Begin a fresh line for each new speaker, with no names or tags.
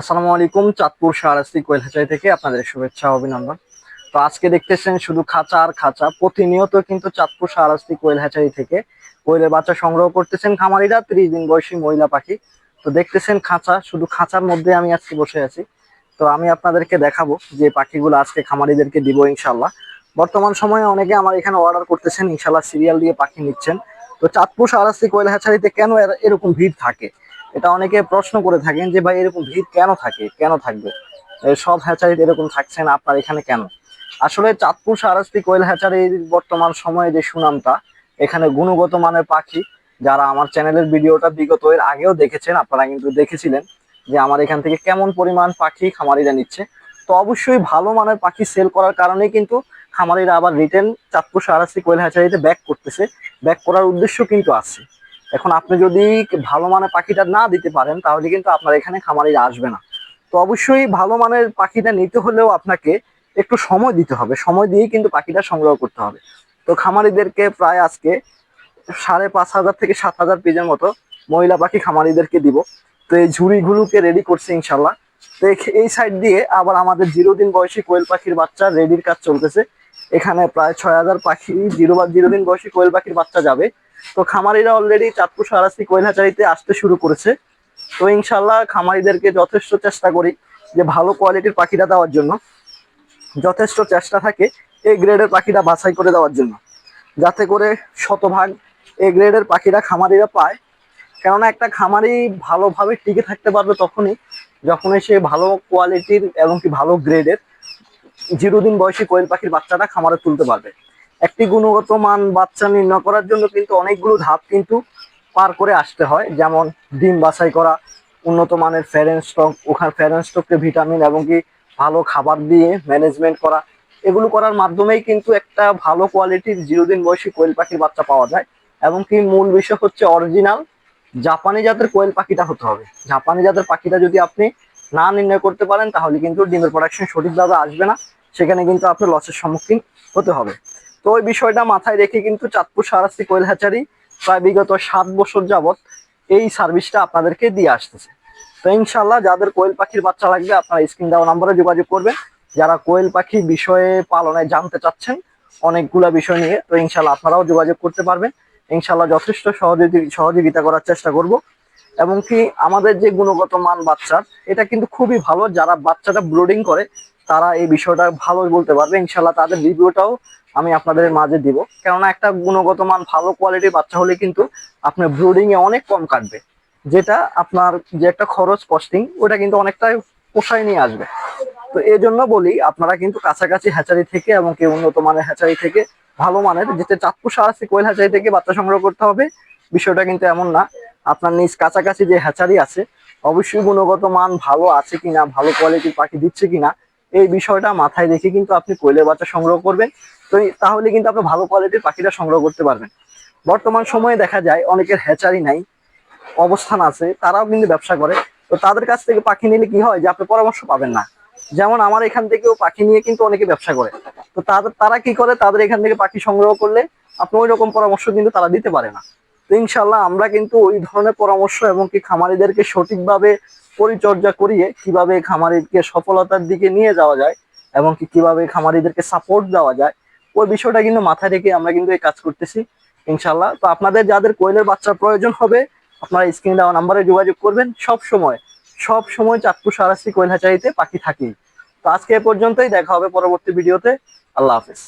আসসালামু আলাইকুম, চাঁদপুর শাহরাস্তি কোয়েল থেকে, আপনাদের শুভেচ্ছা, অভিনন্দন। তো আজকে দেখতেছেন শুধু খাঁচা আর খাঁচা, প্রতিনিয়ত কিন্তু চাঁদপুর শাহরাস্তি কোয়েল থেকে। কোয়েলের বাচ্চা সংগ্রহ করতেছেন খামারিরা, ত্রিশ দিন বয়সী মহিলা পাখি। তো দেখতেছেন খাঁচা, শুধু খাঁচার মধ্যে আমি আজকে বসে আছি। তো আমি আপনাদেরকে দেখাবো যে পাখিগুলো আজকে খামারিদেরকে দিব ইনশাল্লাহ বর্তমান সময়ে অনেকে আমার এখানে অর্ডার করতেছেন ইনশাল্লাহ সিরিয়াল দিয়ে পাখি নিচ্ছেন। তো চাঁদপুর শাহরাস্তি কোয়েল হ্যাচারিতে কেন এরকম ভিড় থাকে? এটা অনেকে প্রশ্ন করে থাকেন যে, ভাই, এরকম ভিড় কেন থাকে? কেন থাকবে? সব হ্যাচারিতে এরকম থাকছে না, আপনার এখানে কেন? আসলে চাঁদপুর সারাস্তি কোয়েল হ্যাচারির বর্তমান সময়ে যে সুনামটা, এখানে গুণগত মানের পাখি, যারা আমার চ্যানেলের ভিডিওটা বিগত এর আগেও দেখেছেন, আপনারা কিন্তু দেখেছিলেন যে, আমার এখান থেকে কেমন পরিমাণ পাখি খামারিরা নিচ্ছে। তো অবশ্যই ভালো মানের পাখি সেল করার কারণেই কিন্তু খামারিরা আবার রিটেন চাঁদপুর সারাস্তি কোয়েল হ্যাচারিতে ব্যাক করতেছে। ব্যাক করার উদ্দেশ্য কিন্তু আছে। এখন আপনি যদি ভালো মানের পাখিটা না দিতে পারেন, তাহলে কিন্তু আপনার এখানে খামারিরা আসবে না। তো অবশ্যই ভালো মানের পাখিটা নিতে হলেও আপনাকে একটু সময় দিতে হবে। সময় দিয়েই কিন্তু পাখিটা সংগ্রহ করতে হবে। তো খামারিদেরকে প্রায় আজকে সাড়ে পাঁচ হাজার থেকে সাত হাজার পিজের মতো মহিলা পাখি খামারিদেরকে দিব। তো এই ঝুড়িগুলোকে রেডি করছে ইনশাল্লাহ তো এই- সাইড দিয়ে আবার আমাদের জিরো দিন বয়সী কোয়েল পাখির বাচ্চা রেডির কাজ চলতেছে। এখানে প্রায় ছয় হাজার পাখি জিরো বা জিরো দিন বয়সী কোয়েল পাখির বাচ্চা যাবে। তো খামারিরা অলরেডি চাঁদপুর সারাস্তি কোয়েল আসতে শুরু করেছে। তো ইনশাল্লাহ খামারিদেরকে যথেষ্ট চেষ্টা করি যে ভালো কোয়ালিটির পাখিটা দেওয়ার জন্য। যথেষ্ট চেষ্টা থাকে এ গ্রেডের পাখিটা বাছাই করে দেওয়ার জন্য। যাতে করে শতভাগ এ গ্রেডের পাখিরা খামারিরা পায়। কেননা একটা খামারি ভালোভাবে টিকে থাকতে পারবে তখনই যখনই সে ভালো কোয়ালিটির এবং কি ভালো গ্রেডের জিরো দিন বয়সী কোয়েল পাখির বাচ্চাটা খামারে তুলতে পারবে। একটি গুণগত মান বাচ্চা নির্ণয় করার জন্য কিন্তু অনেকগুলো ধাপ কিন্তু পার করে আসতে হয়। যেমন ডিম বাছাই করা, উন্নত মানের ফেরেন স্টক, ওখান ফেরেন স্টককে ভিটামিন এবং কি ভালো খাবার দিয়ে ম্যানেজমেন্ট করা। এগুলো করার মাধ্যমেই কিন্তু একটা ভালো কোয়ালিটির জিরো দিন বয়সী কোয়েল পাখির বাচ্চা পাওয়া যায়। এবং কি মূল বিষয় হচ্ছে অরিজিনাল জাপানি জাতের কোয়েল পাখিটা হতে হবে। জাপানি জাতের পাখিটা যদি আপনি না নির্ণয় করতে পারেন, তাহলে কিন্তু ডিমের প্রোডাকশন সঠিকভাবে আসবে না। সেখানে কিন্তু আপনার লসের সম্মুখীন হতে হবে। তো ওই বিষয়টা মাথায় রেখে কিন্তু চাঁদপুর সারাস্তি কোয়েল হ্যাচারি প্রায় বিগত সাত বছর যাবত এই সার্ভিসটা আপনাদেরকে দিয়ে আসতেছে। তো ইনশাল্লাহ যাদের কোয়েল পাখির বাচ্চা লাগবে, আপনারা স্ক্রিন দেওয়া নম্বরে যোগাযোগ করবেন। যারা কোয়েল পাখি বিষয়ে পালনে জানতে চাচ্ছেন, অনেকগুলা বিষয় নিয়ে, তো ইনশাল্লাহ আপনারাও যোগাযোগ করতে পারবেন। ইনশাল্লাহ যথেষ্ট সহযোগী, সহযোগিতা করার চেষ্টা করব। এবং কি আমাদের যে গুণগত মান বাচ্চার, এটা কিন্তু খুবই ভালো। যারা বাচ্চাটা ব্রোডিং করে তারা এই বিষয়টা ভালো বলতে পারবে। ইনশাল্লাহ তাদের রিভিউটাও আমি আপনাদের মাঝে দিব। কেননা একটা গুণগত মান, ভালো কোয়ালিটির বাচ্চা হলে কিন্তু আপনার ব্রুডিং এ অনেক কম কাটবে। যেটা আপনার যে একটা খরচ কস্টিং ওটা কিন্তু অনেকটাই পোষায় নিয়ে আসবে। তো এই জন্য বলি, আপনারা কিন্তু কাছাকাছি হ্যাচারি থেকে এবং কি উন্নত মানের হ্যাচারি থেকে ভালো মানের যেটা চাঁদপুর সারাসি কোয়েল হ্যাচারি থেকে বাচ্চা সংগ্রহ করতে হবে। বিষয়টা কিন্তু এমন না। আপনার নিজ কাছাকাছি যে হ্যাচারি আছে, অবশ্যই গুণগত মান ভালো আছে কিনা, ভালো কোয়ালিটির পাখি দিচ্ছে কিনা এই বিষয়টা মাথায় রেখে কিন্তু আপনি কোয়েলের বাচ্চা সংগ্রহ করবেন। তো তাহলে কিন্তু আপনি ভালো কোয়ালিটির পাখিটা সংগ্রহ করতে পারবেন। বর্তমান সময়ে দেখা যায় অনেকের হ্যাচারি নাই, অবস্থান আছে, তারাও কিন্তু ব্যবসা করে। তো তাদের কাছ থেকে পাখি নিলে কি হয় যে, আপনি পরামর্শ পাবেন না। যেমন আমার এখান থেকেও পাখি নিয়ে কিন্তু অনেকে ব্যবসা করে। তো তাদের তারা কি করে? তাদের এখান থেকে পাখি সংগ্রহ করলে আপনি ওই রকম পরামর্শ কিন্তু তারা দিতে পারে না। তো ইনশাল্লাহ আমরা কিন্তু ওই ধরনের পরামর্শ এবং কি খামারিদেরকে সঠিকভাবে পরিচর্যা করিয়ে কীভাবে খামারিকে সফলতার দিকে নিয়ে যাওয়া যায় এবং কি কীভাবে খামারিদেরকে সাপোর্ট দেওয়া যায়, ওই বিষয়টা কিন্তু মাথায় রেখে আমরা কিন্তু এই কাজ করতেছি ইনশাল্লাহ তো আপনাদের যাদের কোয়েলের বাচ্চার প্রয়োজন হবে, আপনারা স্ক্রিনে দেওয়া নাম্বারে যোগাযোগ করবেন। সব সময় সব সময় চাঁদপুর সারাসি কোয়েল হ্যাচারিতে পাখি থাকি। তো আজকে এ পর্যন্তই, দেখা হবে পরবর্তী ভিডিওতে আল্লাহ হাফেজ।